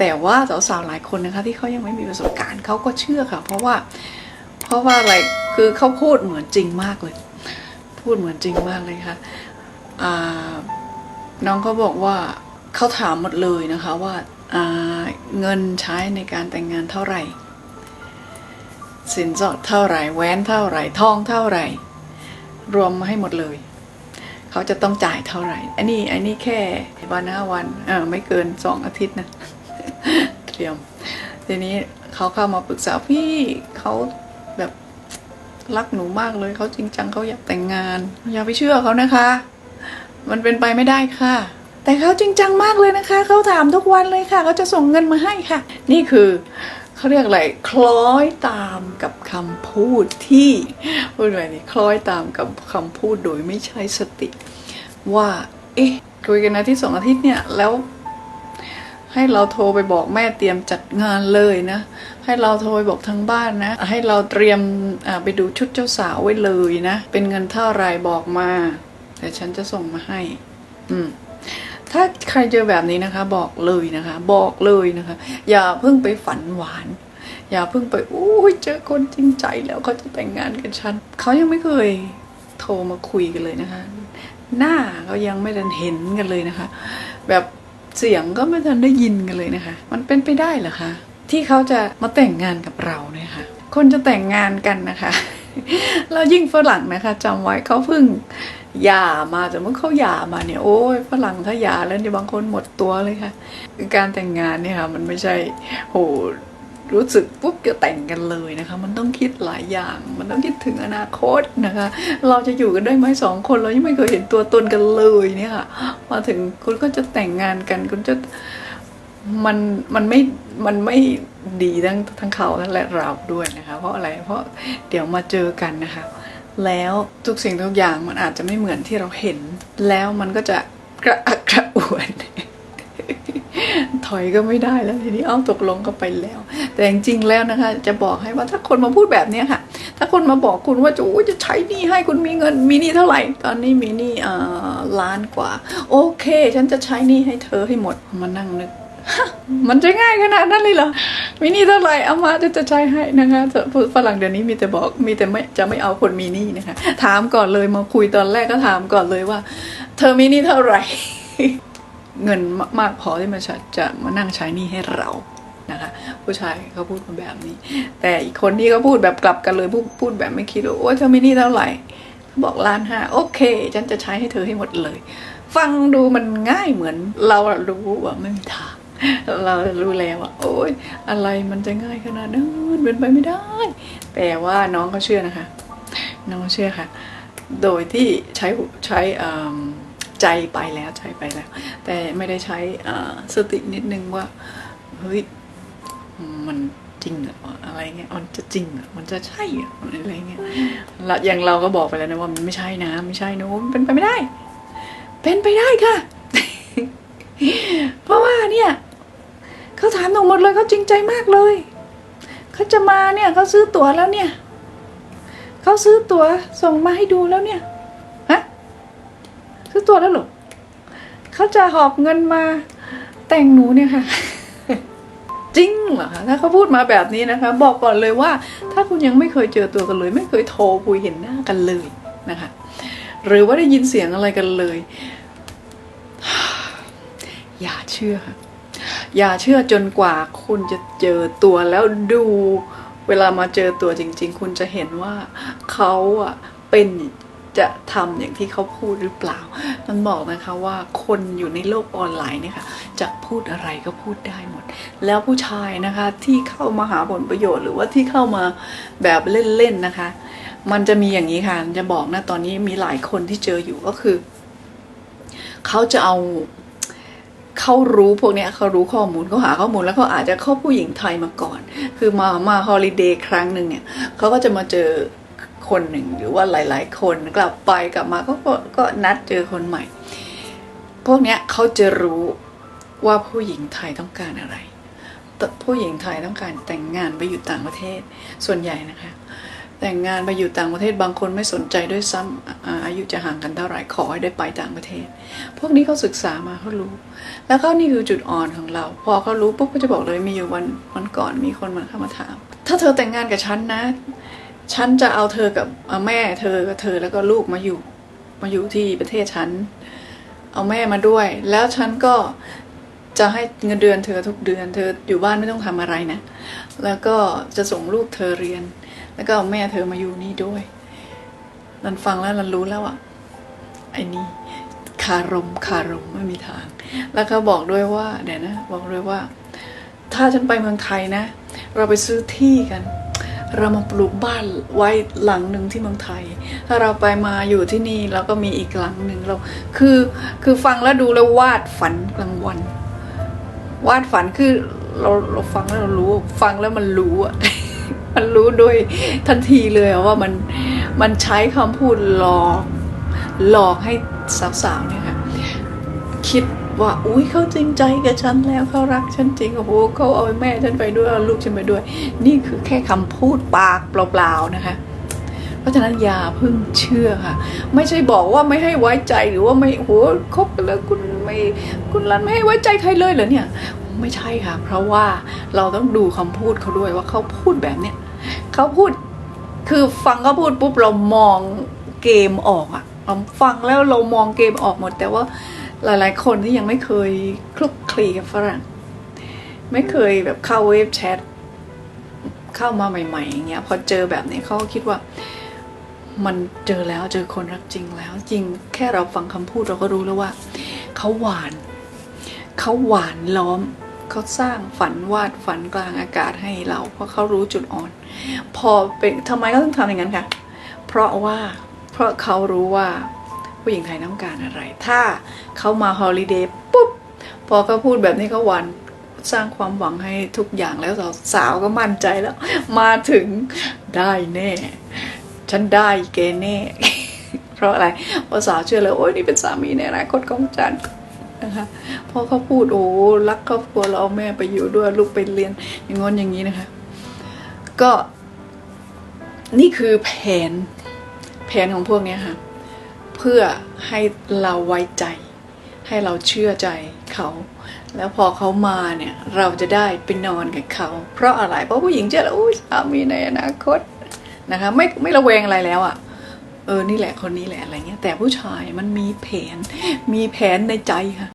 แต่ว่าสาวๆหลายคนนะคะที่เขายังไม่มีประสบการณ์เขาก็เชื่อค่ะ เพราะว่าเพราะว่าอะไรคือเขาพูดเหมือนจริงมากเลย พูดเหมือนจริงมากเลยค่ะน้องเขาบอกว่าเขาถามหมดเลยนะคะว่าอ่าเงินใช้ในการแต่งงานเท่าไหร่ สินสอดเท่าไหร่แหวนเท่าไหร่ทองเท่าไหร่ รวมมาให้หมดเลยเขาจะต้องจ่ายเท่าไหร่ อันนี้อันนี้แค่วันห้าวันเออไม่เกินสองอาทิตย์นะ เตรียม ทีนี้เขาเข้ามาปรึกษาพี่เขาแบบรักหนูมากเลยเขาจริงจังเขาอยากแต่งงาน อย่าไปเชื่อเขานะคะ มันเป็นไปไม่ได้ค่ะ แต่เขาจริงจังมากเลยนะคะเขาถามทุกวันเลยค่ะเขาจะส่งเงินมาให้ค่ะ นี่คือเขาเรียกอะไรคล้อยตามกับคำพูดที่พูดอะไรนี่คล้อยตามกับคำพูดโดยไม่ใช้สติ ว่า เอ๊ะคุยกันอาทิตย์สองอาทิตย์เนี่ยแล้ว ให้เราโทรไปบอกแม่เตรียมจัดงานเลยนะ ให้เราโทรไปบอกทางบ้านนะ ให้เราเตรียมไปดูชุดเจ้าสาวไว้เลยนะ เป็นเงินเท่าไรบอกมาแต่ฉันจะส่งมาให้ อืมถ้าใครเจอแบบนี้นะคะ บอกเลยนะคะ บอกเลยนะคะ อย่าเพิ่งไปฝันหวาน อย่าเพิ่งไปอุ้ยเจอคนจริงใจแล้วเขาจะแต่งงานกับฉันเขายังไม่เคยโทรมาคุยกันเลยนะคะ หน้าก็ยังไม่ทันเห็นกันเลยนะคะ แบบ เสียงก็ไม่ทันได้ยินกันเลยนะคะ มันเป็นไปได้เหรอคะ ที่เขาจะมาแต่งงานกับเราเนี่ยค่ะ คนจะแต่งงานกันนะคะแล้วยิ่งฝรั่งนะคะจำไว้เขาเพิ่งหย่ามาแต่เมื่อเขาหย่ามาเนี่ยโอ้ยฝรั่งถ้าหย่าแล้วเนี่ยบางคนหมดตัวเลยค่ะ การแต่งงานเนี่ยค่ะ มันไม่ใช่โห รู้สึกปุ๊บจะแต่งกันเลยนะคะ มันต้องคิดหลายอย่าง มันต้องคิดถึงอนาคตนะคะ เราจะอยู่กันได้ไหมสองคนเรายังไม่เคยเห็นตัวตนกันเลยเนี่ยค่ะมาถึงคุณก็จะแต่งงานกัน คุณจะมันมันไม่มันไม่ดีทั้งทั้งเขาและเราด้วยนะคะ เพราะอะไรเพราะเดี๋ยวมาเจอกันนะคะ แล้วทุกสิ่งทุกอย่างมันอาจจะไม่เหมือนที่เราเห็น แล้วมันก็จะกระอักกระอ่วนถอยก็ไม่ได้แล้วทีนี้เอาตกลงก็ไปแล้ว แต่จริงๆแล้วนะคะ จะบอกให้ว่าถ้าคนมาพูดแบบนี้ค่ะ ถ้าคนมาบอกคุณว่าจะโอ้จะใช้หนี้ให้คุณมีเงินมีหนี้เท่าไหร่ ตอนนี้มีหนี้อ่าล้านกว่า โอเค ฉันจะใช้หนี้ให้เธอให้หมดมานั่งนึกมันจะง่ายขนาดนั้นเลยเหรอมีหนี้เท่าไหร่เอามาจะจะใช้ให้นะคะฝรั่งเดี๋ยวนี้มีแต่บอกมีแต่ไม่จะไม่เอาคนมีหนี้นะคะ ถามก่อนเลยมาคุยตอนแรกก็ถามก่อนเลยว่า เธอมีหนี้เท่าไหร่ เงินมากพอที่มันจะจะมานั่งใช้หนี้ให้เรา นะคะ ผู้ชายเขาพูดมาแบบนี้ แต่อีกคนที่เขาพูดแบบกลับกันเลยพูดพูดแบบไม่คิดว่าโอ้เธอมีหนี้เท่าไหร่เขาบอกล้านห้าโอเค ฉันจะใช้ให้เธอให้หมดเลย ฟังดูมันง่ายเหมือนเราอะรู้ว่าไม่มีทางเรารู้แล้วว่าโอ๊ยอะไรมันจะง่ายขนาดนั้นเป็นไปไม่ได้ แต่ว่าน้องเขาเชื่อนะคะ น้องเชื่อค่ะ โดยที่ใช้ใช้ใจไปแล้วใจไปแล้ว แต่ไม่ได้ใช้สตินิดนึงว่าเฮ้ย มันจริงเหรออะไรเงี้ยมันจะจริงเหรอมันจะใช่เหรออะไรเงี้ยแล้วอย่างเราก็บอกไปแล้วนะว่ามันไม่ใช่นะไม่ใช่นะมันเป็นไปไม่ได้ เป็นไปได้ค่ะ เพราะว่าเนี่ยเขาถามหนูหมดเลยเขาจริงใจมากเลยเขาจะมาเนี่ยเขาซื้อตั๋วแล้วเนี่ยเขาซื้อตั๋วส่งมาให้ดูแล้วเนี่ยฮะซื้อตั๋วแล้วหรอเขาจะหอบเงินมาแต่งหนูเนี่ยค่ะ ริงเหรอคะถ้าเขาพูดมาแบบนี้นะคะ บอกก่อนเลยว่า ถ้าคุณยังไม่เคยเจอตัวกันเลย ไม่เคยโทรคุยเห็นหน้ากันเลยนะคะ หรือว่าได้ยินเสียงอะไรกันเลย อย่าเชื่อค่ะอย่าเชื่อจนกว่าคุณจะเจอตัวแล้วดูเวลามาเจอตัวจริง ๆ คุณจะเห็นว่าเขาอะเป็น จะทำอย่างที่เขาพูดหรือเปล่า มันบอกนะคะว่าคนอยู่ในโลกออนไลน์เนี่ยค่ะจะพูดอะไรก็พูดได้หมด แล้วผู้ชายนะคะที่เข้ามาหาผลประโยชน์ หรือว่าที่เข้ามาแบบเล่นๆนะคะ มันจะมีอย่างนี้ค่ะจะบอกนะตอนนี้มีหลายคนที่เจออยู่ก็คือ เขาจะเอาเขารู้พวกเนี้ยเขารู้ข้อมูลเขาหาข้อมูลแล้วเขาอาจจะเข้าผู้หญิงไทยมาก่อน คือมามาฮอลิเดย์ครั้งหนึ่งเนี่ยเขาก็จะมาเจอ คนหนึ่งหรือว่าหลาย ๆ คนกลับไปกลับมาก็ก็ก็นัดเจอคนใหม่ พวกเนี้ยเขาจะรู้ว่าผู้หญิงไทยต้องการอะไร ผู้หญิงไทยต้องการแต่งงานไปอยู่ต่างประเทศส่วนใหญ่นะคะ แต่งงานไปอยู่ต่างประเทศบางคนไม่สนใจด้วยซ้ำอาอายุจะห่างกันเท่าไหร่ขอให้ได้ไปต่างประเทศ พวกนี้เขาศึกษามาเขารู้ แล้วก็นี่คือจุดอ่อนของเรา พอเขารู้ปุ๊บก็จะบอกเลยมีอยู่วันวันก่อนมีคนมาเข้ามาถาม ถ้าเธอแต่งงานกับฉันนะ ฉันจะเอาเธอกับอ่าแม่เธอกับเธอแล้วก็ลูกมาอยู่มาอยู่ที่ประเทศฉัน เอาแม่มาด้วย แล้วฉันก็จะให้เงินเดือนเธอทุกเดือน เธออยู่บ้านไม่ต้องทำอะไรนะ แล้วก็จะส่งลูกเธอเรียน แล้วก็เอาแม่เธอมาอยู่นี่ด้วยนันฟังแล้วนันรู้แล้วอะไอ้นี่คารมคารมไม่มีทาง แล้วก็บอกด้วยว่าเดี๋ยวนะ บอกด้วยว่า ถ้าฉันไปเมืองไทยนะ เราไปซื้อที่กัน เรามาปลูกบ้านไว้หลังหนึ่งที่เมืองไทย ถ้าเราไปมาอยู่ที่นี่เราก็มีอีกหลังหนึ่งเราคือคือฟังแล้วดูแล้ววาดฝันกลางวัน วาดฝันคือเราเราฟังแล้วเรารู้ฟังแล้วมันรู้อะมันรู้โดยทันทีเลยว่ามันมันใช้คำพูดหลอกหลอกให้สาวๆเนี่ยค่ะคิด ว่าอุ้ยเขาจริงใจกับฉันแล้วเขารักฉันจริงโอ้โหเขาเอาแม่ฉันไปด้วยเอาลูกฉันไปด้วย นี่คือแค่คำพูดปากเปล่าๆนะคะ เพราะฉะนั้นอย่าเพิ่งเชื่อค่ะ ไม่ใช่บอกว่าไม่ให้ไว้ใจหรือว่าไม่โอ้โหคบกันแล้วคุณไม่คุณรันไม่ให้ไว้ใจใครเลยเหรอเนี่ย ไม่ใช่ค่ะ เพราะว่าเราต้องดูคำพูดเขาด้วยว่าเขาพูดแบบเนี้ยเขาพูดคือฟังเขาพูดปุ๊บเรามองเกมออกอะเราฟังแล้วเรามองเกมออกหมดแต่ว่า หลายๆ คนที่ยังไม่เคยคลุกคลีกับฝรั่ง ไม่เคยแบบเข้าเว็บแชทเข้ามาใหม่ๆอย่างเงี้ยพอเจอแบบนี้เขาก็คิดว่ามันเจอแล้วเจอคนรักจริงแล้ว จริงแค่เราฟังคำพูดเราก็รู้แล้วว่าเขาหวานเขาหวานล้อมเขาสร้างฝันวาดฝันกลางอากาศให้เรา เพราะเขารู้จุดอ่อน พอเป็นทำไมเขาต้องทำอย่างนั้นคะเพราะว่าเพราะเขารู้ว่า ผู้หญิงไทยต้องการอะไร ถ้าเขามาฮอลิเดย์ปุ๊บ พอเขาพูดแบบนี้เขาหวานสร้างความหวังให้ทุกอย่างแล้วสาวก็มั่นใจแล้ว มาถึงได้แน่ ฉันได้แกแน่ เพราะอะไรเพราะสาวเชื่อเลยโอ้ยนี่เป็นสามีในอนาคตของฉันนะคะพอเขาพูดโอ้รักครอบครัวเราเอาแม่ไปอยู่ด้วยลูกไปเรียนอย่างงอนอย่างนี้นะคะ ก็นี่คือแผนแผนของพวกนี้ค่ะ เพื่อให้เราไว้ใจ ให้เราเชื่อใจเขา แล้วพอเขามาเนี่ยเราจะได้ไปนอนกับเขา เพราะอะไรเพราะผู้หญิงเชื่อแล้วอุ้ยสามีในอนาคตนะคะไม่ไม่ระแวงอะไรแล้วอะ่ะเออนี่แหละคนนี้แหละอะไรเงี้ยแต่ผู้ชายมันมีแผนมีแผนในใจค่ะ